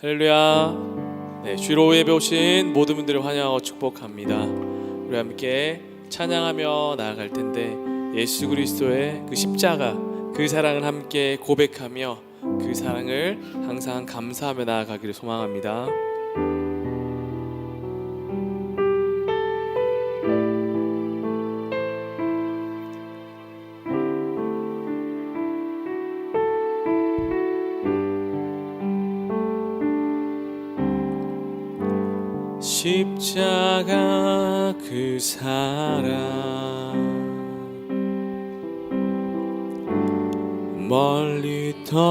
할렐루야. 네, 주로 예배 오신 모든 분들을 환영하고 축복합니다. 우리 함께 찬양하며 나아갈 텐데 예수 그리스도의 그 십자가 그 사랑을 함께 고백하며 그 사랑을 항상 감사하며 나아가기를 소망합니다. 십자가 그 사랑. 멀리 떠나서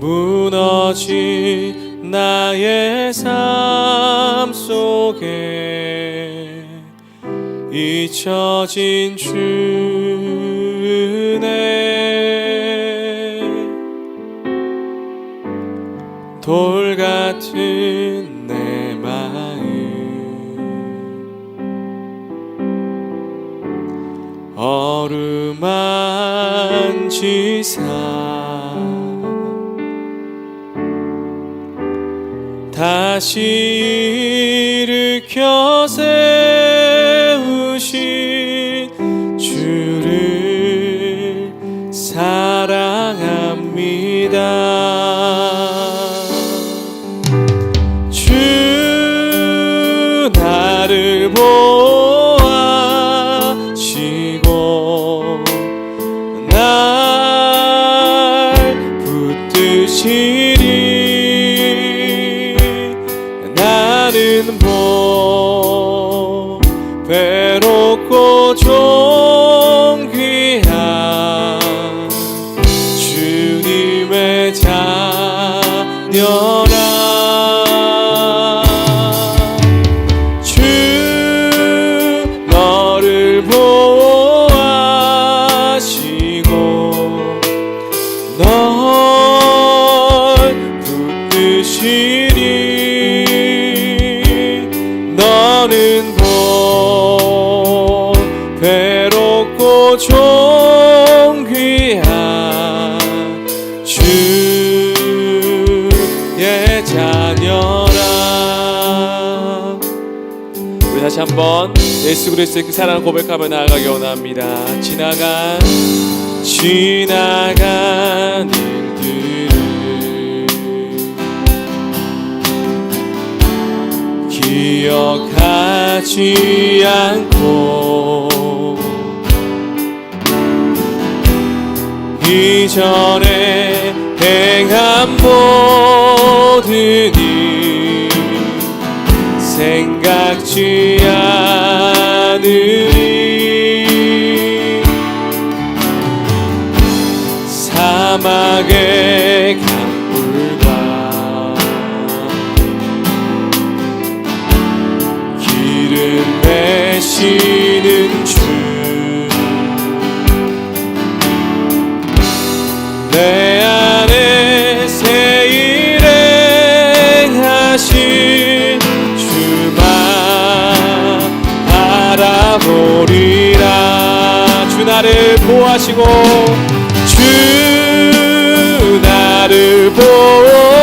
무너진 나의 삶 속에 잊혀진 주네 돌 같은 내 마음. 어루만 지사. 다시 일으켜 세 붙 한번 예수 그리스도의 그 사랑을 고백하며 나아가기 원합니다. 지나간 지나간 기억하지 않고 이전에 행한 모든 일 생각지 않으리 사막의 강물과 길을 내시는 주내 안에 새 일행하신 보아시고 주 나를 보아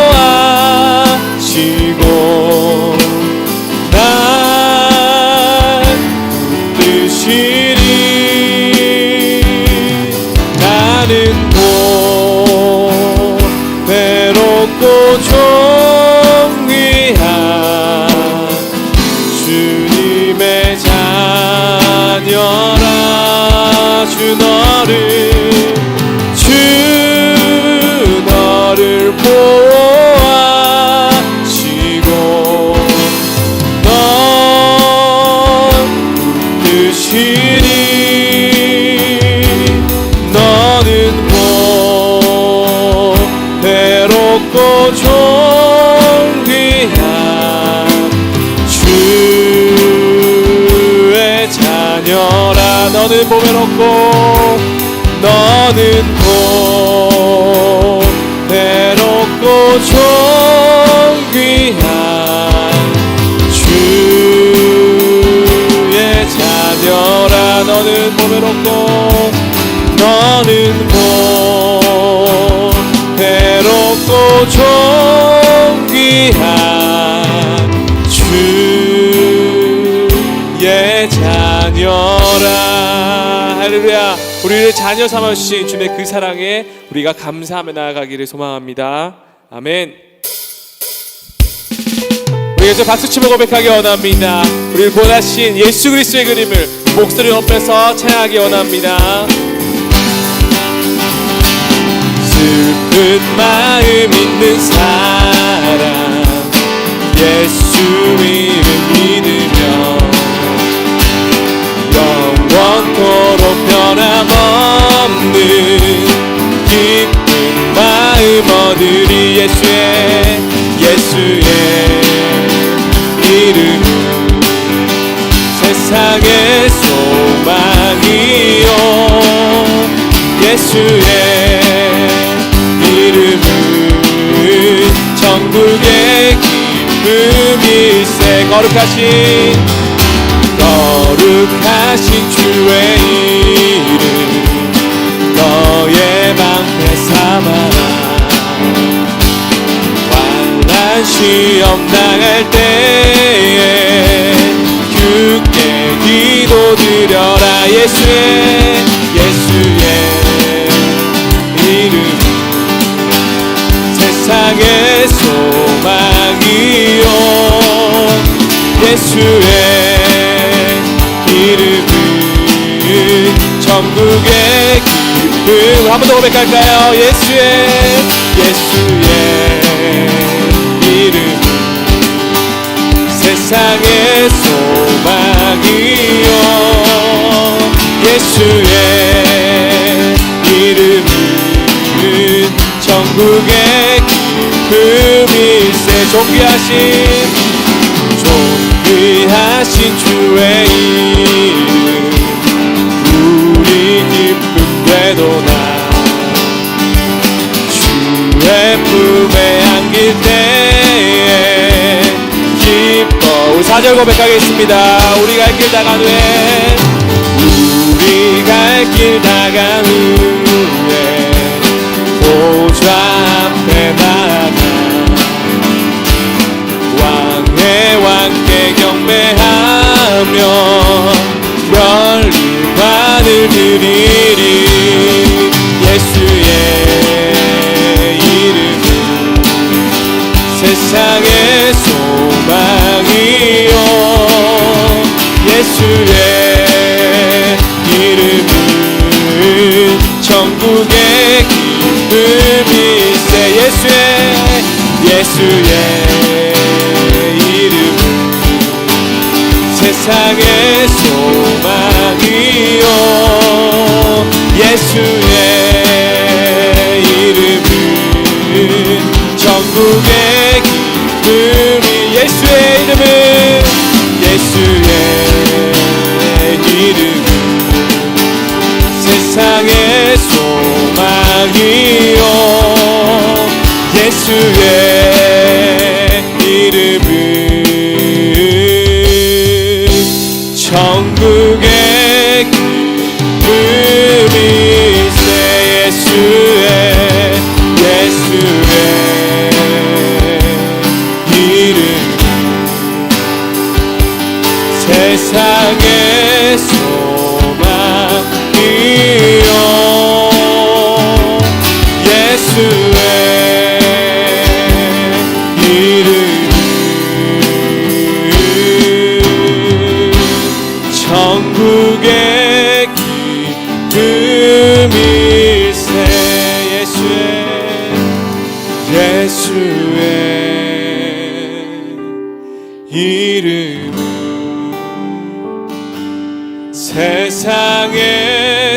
너는 보 외롭고 존귀한 주의 자녀라 너는 보 외롭고 너는 보 외롭고 존귀한 주의 자녀라 너는 보배롭고 너는 곧 괴롭고 존귀한 주의 자녀라. 할렐루야. 우리를 자녀 삼아주신 주의 그 사랑에 우리가 감사하며 나아가기를 소망합니다. 아멘. 우리 이제 박수치며 고백하기 원합니다. 우리를 보내신 예수 그리스도의 그림을 목소리 높여서 찬양하기 원합니다 슬픈 마음 있는 사람. 예수 이름 믿으며 영원토록 변함없는 기쁜 마음 얻으리 예수의 예수의 이름. 세상의 소망이요. 예수의 천국의 기쁨일세 거룩하신 거룩하신 주의 이름 너의 방패 삼아라. 환난 시험 당할 때에 주께 기도드려라 예수의 예수의 이름은 천국의 기쁨. 한번 더 고백할까요? 예수의 예수의 이름 세상의 소망이요 예수의 이름은 천국의 기쁨일세 존귀하신 존귀 하신 주의 이름. 우리 기쁨 되도나 주의 품에 안길 때에 기뻐. 사절 고백하겠습니다. 우리 갈 길 다간 후에. 우리 갈 길 다간 후에. 보좌 앞에 나가 왕의 왕께 경배하며 열리관을 드리리 예수의 이름은 세상의 소망이요. 예수의 이름은 천국의 기쁨일세. 예수의 예수의 세상의 소망이요. 예수의 이름은 천국의 기쁨이 예수의 이름은 예수의 이름은 세상의 소망이요. 예수의 이름은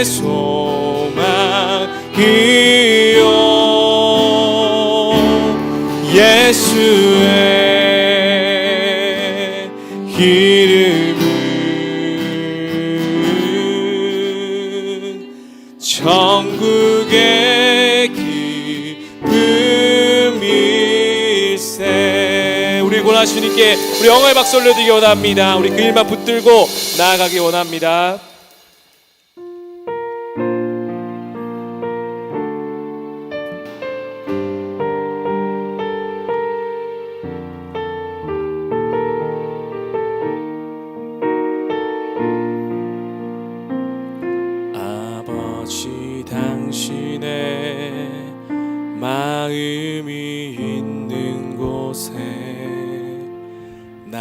소망이요. 예수의 이름은 천국의 기쁨일세. 우리 권하시니께 우리 영어의 박수 올려드리기 원합니다. 우리 그 일만 붙들고 나아가기 원합니다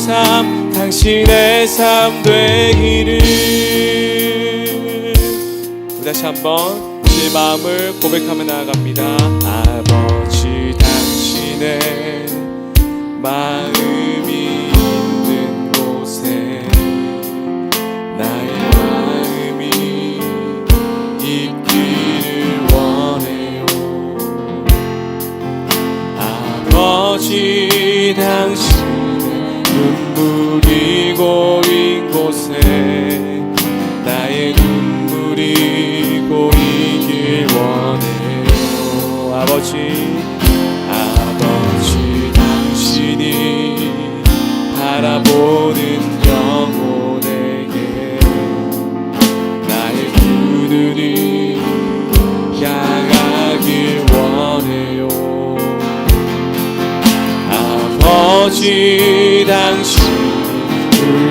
삶 당신의 삶 되기를. 다시 한번 제 마음을 고백하며 나아갑니다. 아버지 당신의 마음이 있는 곳에 나의 마음이 있기를 원해요. 아버지 당신 아버지 당신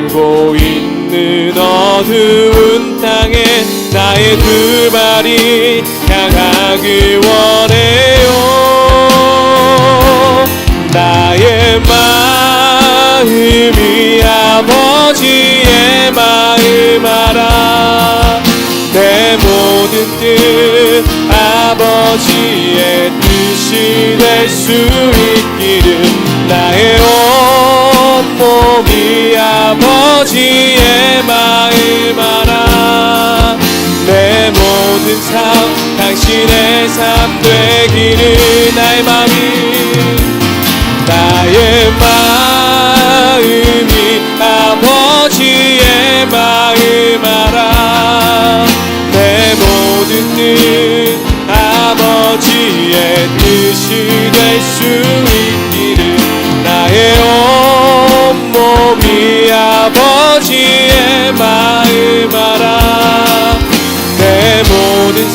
울고 있는 어두운 땅에 나의 두 발이 향하길 원해요. 나의 마음이 아버지의 마음 알아 내 모든 뜻 아버지의 뜻이 될 수 있기를 나의 온몸이 아버지의 마음 알아 내 모든 삶 당신의 삶 되기를 나의 마음이. 나의 마음이 아버지의 마음 알아 내 모든 뜻 아버지의 뜻이 될수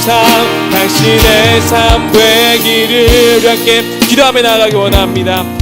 삶 당신의 삶 되기를 함께 기도하며 나아가기 원합니다